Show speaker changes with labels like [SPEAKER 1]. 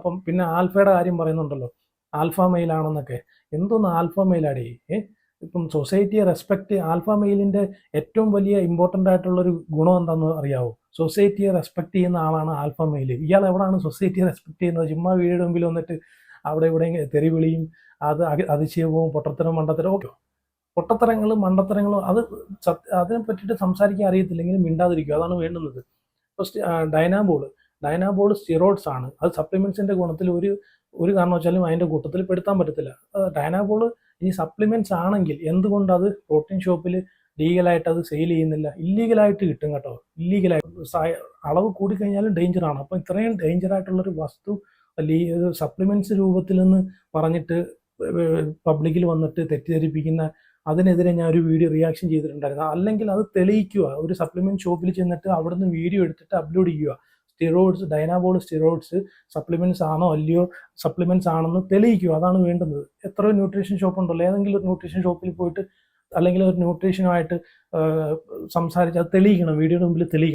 [SPEAKER 1] അപ്പം പിന്നെ ആൽഫയുടെ കാര്യം പറയുന്നുണ്ടല്ലോ. ആൽഫ മെയിലാണെന്നൊക്കെ എന്തോന്ന് ആൽഫ മെയിലാടി ഇപ്പം സൊസൈറ്റിയെ റെസ്പെക്ട് ആൽഫ മെയിലിന്റെ ഏറ്റവും വലിയ ഇമ്പോർട്ടന്റ് ആയിട്ടുള്ളൊരു ഗുണം എന്താണെന്ന് അറിയാവോ? സൊസൈറ്റിയെ റെസ്പെക്ട് ചെയ്യുന്ന ആളാണ് ആൽഫ മെയിൽ. ഇയാൾ എവിടെയാണ് സൊസൈറ്റിയെ റെസ്പെക്ട് ചെയ്യുന്നത്? ചുമ്മാ വീടിന് മുമ്പിൽ വന്നിട്ട് അവിടെ ഇവിടെ തെറിവിളിയും അത് അതിശയവും പൊട്ടത്തരം മണ്ടത്തരം ഒക്കെ. പൊട്ടത്തരങ്ങളും മണ്ടത്തരങ്ങളും അത് സത്യ- അതിനെ പറ്റിയിട്ട് സംസാരിക്കാൻ അറിയത്തില്ലെങ്കിൽ മിണ്ടാതിരിക്കുക അതാണ് വേണ്ടുന്നത്. ഫസ്റ്റ് ഡൈനാബോൾ ഡൈനാബോൾ സ്റ്റിറോയിഡ്സ് ആണ്. അത് സപ്ലിമെൻസിന്റെ ഗുണത്തിൽ ഒരു ഒരു കാരണവശാലും അതിന്റെ കൂട്ടത്തിൽ പെടുത്താൻ പറ്റത്തില്ല. ഡൈനാബോൾ ഈ സപ്ലിമെന്റ്സ് ആണെങ്കിൽ എന്തുകൊണ്ട് അത് പ്രോട്ടീൻ ഷോപ്പിൽ ലീഗലായിട്ട് അത് സെയിൽ ചെയ്യുന്നില്ല? ഇല്ലീഗലായിട്ട് കിട്ടും കേട്ടോ. ഇല്ലീഗലായിട്ട് അളവ് കൂടിക്കഴിഞ്ഞാലും ഡേഞ്ചർ ആണ്. അപ്പം ഇത്രയും ഡേഞ്ചർ ആയിട്ടുള്ളൊരു വസ്തു സപ്ലിമെന്റ്സ് രൂപത്തിൽ നിന്ന് പറഞ്ഞിട്ട് പബ്ലിക്കിൽ വന്നിട്ട് തെറ്റിദ്ധരിപ്പിക്കുന്ന അതിനെതിരെ ഞാൻ ഒരു വീഡിയോ റിയാക്ഷൻ ചെയ്തിട്ടുണ്ടായിരുന്നു. അല്ലെങ്കിൽ അത് തെളിയിക്കുക. ഒരു സപ്ലിമെന്റ് ഷോപ്പിൽ ചെന്നിട്ട് അവിടുന്ന് വീഡിയോ എടുത്തിട്ട് അപ്ലോഡ് ചെയ്യുക. സ്റ്റിറോയിഡ്സ് ഡൈനാബോൾ സ്റ്റിറോയിഡ്സ് സപ്ലിമെന്റ്സ് ആണോ അല്ലയോ സപ്ലിമെന്റ്സ് ആണെന്ന് തെളിയിക്കുക. അതാണ് വേണ്ടുന്നത്. എത്ര ന്യൂട്രീഷൻ ഷോപ്പ് ഉണ്ടല്ലോ ഏതെങ്കിലും ഒരു ന്യൂട്രീഷൻ ഷോപ്പിൽ പോയിട്ട് അല്ലെങ്കിൽ ഒരു ന്യൂട്രീഷനുമായിട്ട് സംസാരിച്ച് അത് തെളിയിക്കണം. വീഡിയോയുടെ മുമ്പിൽ തെളിയിക്കണം.